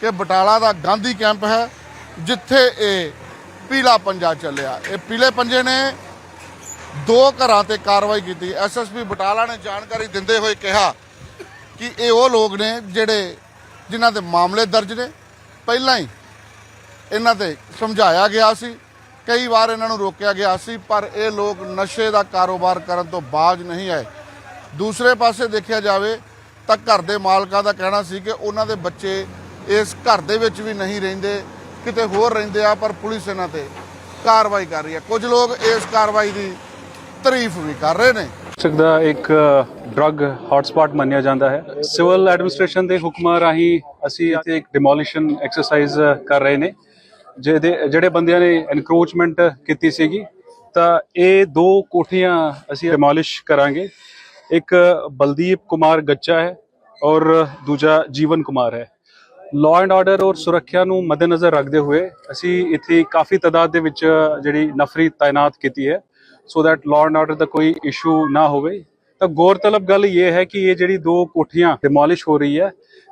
ਕਿ ਬਟਾਲਾ ਦਾ ਗਾਂਧੀ ਕੈਂਪ ਹੈ, ਜਿੱਥੇ ਇਹ ਪੀਲਾ ਪੰਜਾ ਚੱਲਿਆ। ਇਹ ਪੀਲੇ ਪੰਜੇ ਨੇ ਦੋ ਘਰਾਂ ਤੇ ਕਾਰਵਾਈ ਕੀਤੀ। ਐਸਐਸਪੀ ਬਟਾਲਾ ਨੇ ਜਾਣਕਾਰੀ ਦਿੰਦੇ ਹੋਏ ਕਿਹਾ ਕਿ ਇਹ ਉਹ ਲੋਕ ਨੇ ਜਿਹੜੇ ਜਿਨ੍ਹਾਂ ਦੇ ਮਾਮਲੇ ਦਰਜ ਨੇ। ਪਹਿਲਾਂ ਹੀ ਇਹਨਾਂ ਤੇ ਸਮਝਾਇਆ ਗਿਆ ਸੀ। ਕਈ ਵਾਰ ਇਹਨਾਂ ਨੂੰ ਰੋਕਿਆ ਗਿਆ ਸੀ, ਪਰ ਇਹ ਲੋਕ ਨਸ਼ੇ ਦਾ ਕਾਰੋਬਾਰ ਕਰਨ ਤੋਂ ਬਾਜ ਨਹੀਂ ਆਏ। ਦੂਸਰੇ ਪਾਸੇ ਦੇਖਿਆ ਜਾਵੇ ਤਾਂ ਘਰ ਦੇ ਮਾਲਕਾਂ ਦਾ ਕਹਿਣਾ ਸੀ ਕਿ ਉਹਨਾਂ ਦੇ ਬੱਚੇ ਇਸ ਘਰ ਦੇ ਵਿੱਚ ਵੀ ਨਹੀਂ ਰਹਿੰਦੇ, ਕਿਤੇ ਹੋਰ ਰਹਿੰਦੇ ਆ, ਪਰ ਪੁਲਿਸ ਇਹਨਾਂ ਤੇ ਕਾਰਵਾਈ ਕਰ ਰਹੀ ਹੈ। ਕੁਝ ਲੋਕ ਇਸ ਕਾਰਵਾਈ ਦੀ ਤਾਰੀਫ ਵੀ ਕਰ ਰਹੇ ਨੇ। ਡਿਸਟ੍ਰਿਕਟ ਇੱਕ ਡਰੱਗ ਹੌਟਸਪੌਟ ਮੰਨਿਆ ਜਾਂਦਾ ਹੈ। ਸਿਵਲ ਐਡਮਿਨਿਸਟ੍ਰੇਸ਼ਨ ਦੇ ਹੁਕਮਾਂ ਰਾਹੀਂ ਅਸੀਂ ਇੱਥੇ ਇੱਕ ਡਿਮੋਲੀਸ਼ਨ ਐਕਸਰਸਾਈਜ਼ ਕਰ ਰਹੇ ਨੇ। ਜਿਹਦੇ, ਜਿਹੜੇ ਬੰਦਿਆਂ ਨੇ ਐਨਕਰੋਚਮੈਂਟ ਕੀਤੀ ਸੀਗੀ, ਤਾਂ ਇਹ ਦੋ ਕੋਠੀਆਂ ਅਸੀਂ ਡਿਮੋਲਿਸ਼ ਕਰਾਂਗੇ। ਇੱਕ ਬਲਦੀਪ ਕੁਮਾਰ ਗੱਚਾ ਹੈ ਔਰ ਦੂਜਾ ਜੀਵਨ ਕੁਮਾਰ ਹੈ। ਲਾਅ ਐਂਡ ਆਰਡਰ ਔਰ ਸੁਰੱਖਿਆ ਨੂੰ ਮੱਦੇਨਜ਼ਰ ਰੱਖਦੇ ਹੋਏ ਅਸੀਂ ਇੱਥੇ ਕਾਫੀ ਤਾਦਾਦ ਦੇ ਵਿੱਚ ਜਿਹੜੀ ਨਫਰੀ ਤਾਇਨਾਤ ਕੀਤੀ ਹੈ so that law and order ਦਾ ਕੋਈ ਇਸ਼ੂ ਨਾ ਹੋਵੇ। ਤਾਂ ਗੌਰਤਲਬ ਗੱਲ ਇਹ ਹੈ ਕਿ ਇਹ ਜਿਹੜੀ ਦੋ ਕੋਠੀਆਂ ਡਿਮੋਲਿਸ਼ ਹੋ ਰਹੀ ਹੈ,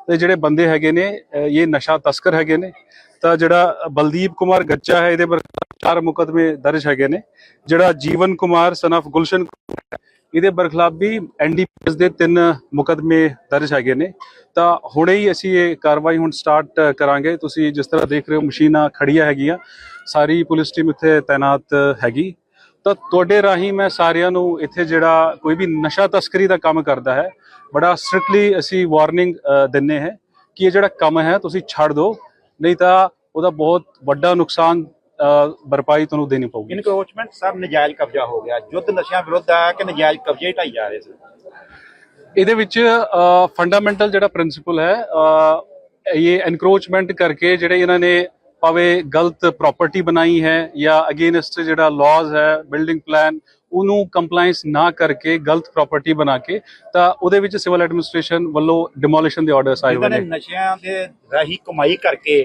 ਤੇ ਜਿਹੜੇ ਬੰਦੇ ਹੈਗੇ ਨੇ ਇਹ ਨਸ਼ਾ ਤਸਕਰ ਹੈਗੇ ਨੇ। ਤਾਂ ਜਿਹੜਾ ਬਲਦੀਪ ਕੁਮਾਰ ਗੱਚਾ ਹੈ, ਇਹਦੇ ਪਰ ਚਾਰ ਮੁਕਦਮੇ ਦਰਜ ਹੈਗੇ ਨੇ। ਜਿਹੜਾ ਜੀਵਨ ਕੁਮਾਰ ਸਨ of ਗੁਲਸ਼ਨ ਇਹਦੇ ਬਰਖਲਾਫ ਵੀ ਐਨਡੀਪੀਐਸ ਦੇ ਤਿੰਨ ਮੁਕਦਮੇ ਦਰਜ ਹੈਗੇ ਨੇ। ਤਾਂ ਹੁਣੇ ਹੀ ਅਸੀਂ ਇਹ ਕਾਰਵਾਈ ਹੁਣ ਸਟਾਰਟ ਕਰਾਂਗੇ। ਤੁਸੀਂ ਜਿਸ ਤਰ੍ਹਾਂ ਦੇਖ ਰਹੇ ਹੋ, ਮਸ਼ੀਨਾਂ ਖੜੀਆਂ ਹੈਗੀਆਂ। ਸਾਰੀ ਪੁਲਿਸ ਟੀਮ ਇੱਥੇ ਤਾਇਨਾਤ ਹੈਗੀ। ਤਾਂ ਤੁਹਾਡੇ ਰਾਹੀਂ ਮੈਂ ਸਾਰਿਆਂ ਨੂੰ ਇੱਥੇ ਜਿਹੜਾ ਕੋਈ ਵੀ ਨਸ਼ਾ ਤਸਕਰੀ ਦਾ ਕੰਮ ਕਰਦਾ ਹੈ, ਬੜਾ ਸਟ੍ਰਿਕਟਲੀ ਅਸੀਂ ਵਾਰਨਿੰਗ ਦਿੰਨੇ ਹੈ ਕਿ ਇਹ ਜਿਹੜਾ ਕੰਮ ਹੈ, ਤੁਸੀਂ ਛੱਡ ਦਿਓ। ਨਹੀਂ ਤਾਂ ਉਹਦਾ ਬਹੁਤ ਵੱਡਾ ਨੁਕਸਾਨ ਭਰਪਾਈ ਤੁਹਾਨੂੰ ਦੇਣੀ ਪਊਗੀ। ਇਨਕਰੋਚਮੈਂਟ ਸਭ ਨਜਾਇਜ਼ ਕਬਜ਼ਾ ਹੋ ਗਿਆ। ਯੁੱਧ ਨਸ਼ਿਆਂ ਵਿਰੁੱਧ ਆ ਕਿ ਨਜਾਇਜ਼ ਕਬਜ਼ੇ ਢਾਈ ਜਾ ਰਹੇ ਸੀ? ਇਹਦੇ ਵਿੱਚ ਫੰਡਾਮੈਂਟਲ ਜਿਹੜਾ ਪ੍ਰਿੰਸੀਪਲ ਹੈ ਇਹ ਐਨਕਰੋਚਮੈਂਟ ਕਰਕੇ ਜਿਹੜੇ ਇਹਨਾਂ ਨੇ ਭਾਵੇਂ ਗਲਤ ਪ੍ਰਾਪਰਟੀ ਬਣਾਈ ਹੈ ਜਾਂ ਅਗੇਨਸਟ ਜਿਹੜਾ ਲਾਜ਼ ਹੈ ਬਿਲਡਿੰਗ ਪਲਾਨ ਉਹਨੂੰ ਕੰਪਲਾਈਂਸ ਨਾ ਕਰਕੇ ਗਲਤ ਪ੍ਰਾਪਰਟੀ ਬਣਾ ਕੇ ਤਾਂ ਉਹਦੇ ਵਿੱਚ ਸਿਵਲ ਐਡਮਿਨਿਸਟ੍ਰੇਸ਼ਨ ਵੱਲੋਂ ਡਿਮੋਲੀਸ਼ਨ ਦੇ ਆਰਡਰਸ ਆਏ ਹੋਏ ਨੇ। ਨਸ਼ਿਆਂ ਦੇ ਰਾਹੀਂ ਕਮਾਈ ਕਰਕੇ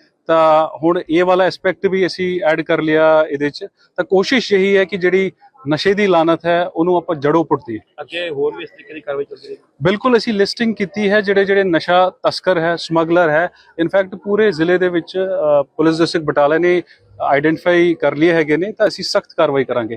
ਤਾਂ ਹੁਣ ਇਹ ਵਾਲਾ ਐਸਪੈਕਟ ਵੀ ਅਸੀਂ ਐਡ ਕਰ ਲਿਆ ਇਹਦੇ 'ਚ। ਤਾਂ ਕੋਸ਼ਿਸ਼ ਇਹੀ ਹੈ ਕਿ ਜਿਹੜੀ ਨਸ਼ੇ ਦੀ ਲਾਨਤ ਹੈ ਉਹਨੂੰ ਆਪਾਂ ਜੜੋਂ ਪੁੱਟਦੀ ਅੱਗੇ ਹੋਰ ਵੀ ਇਸ ਤਰੀਕੇ ਦੀ ਕਾਰਵਾਈ ਚੱਲਦੀ ਰਹੇਗੀ? ਬਿਲਕੁਲ ਅਸੀਂ ਲਿਸਟਿੰਗ ਕੀਤੀ ਹੈ ਜਿਹੜੇ ਜਿਹੜੇ ਨਸ਼ਾ ਤਸਕਰ ਹੈ ਸਮਗਲਰ ਹੈ ਇਨਫੈਕਟ ਪੂਰੇ ਜ਼ਿਲ੍ਹੇ ਦੇ ਵਿੱਚ ਪੁਲਿਸ ਡਿਸਟ੍ਰਿਕਟ ਬਟਾਲਾ ਨੇ ਆਈਡੈਂਟੀਫਾਈ ਕਰ ਲਏ ਹੈਗੇ ਨੇ ਤਾਂ ਅਸੀਂ ਸਖਤ ਕਾਰਵਾਈ ਕਰਾਂਗੇ।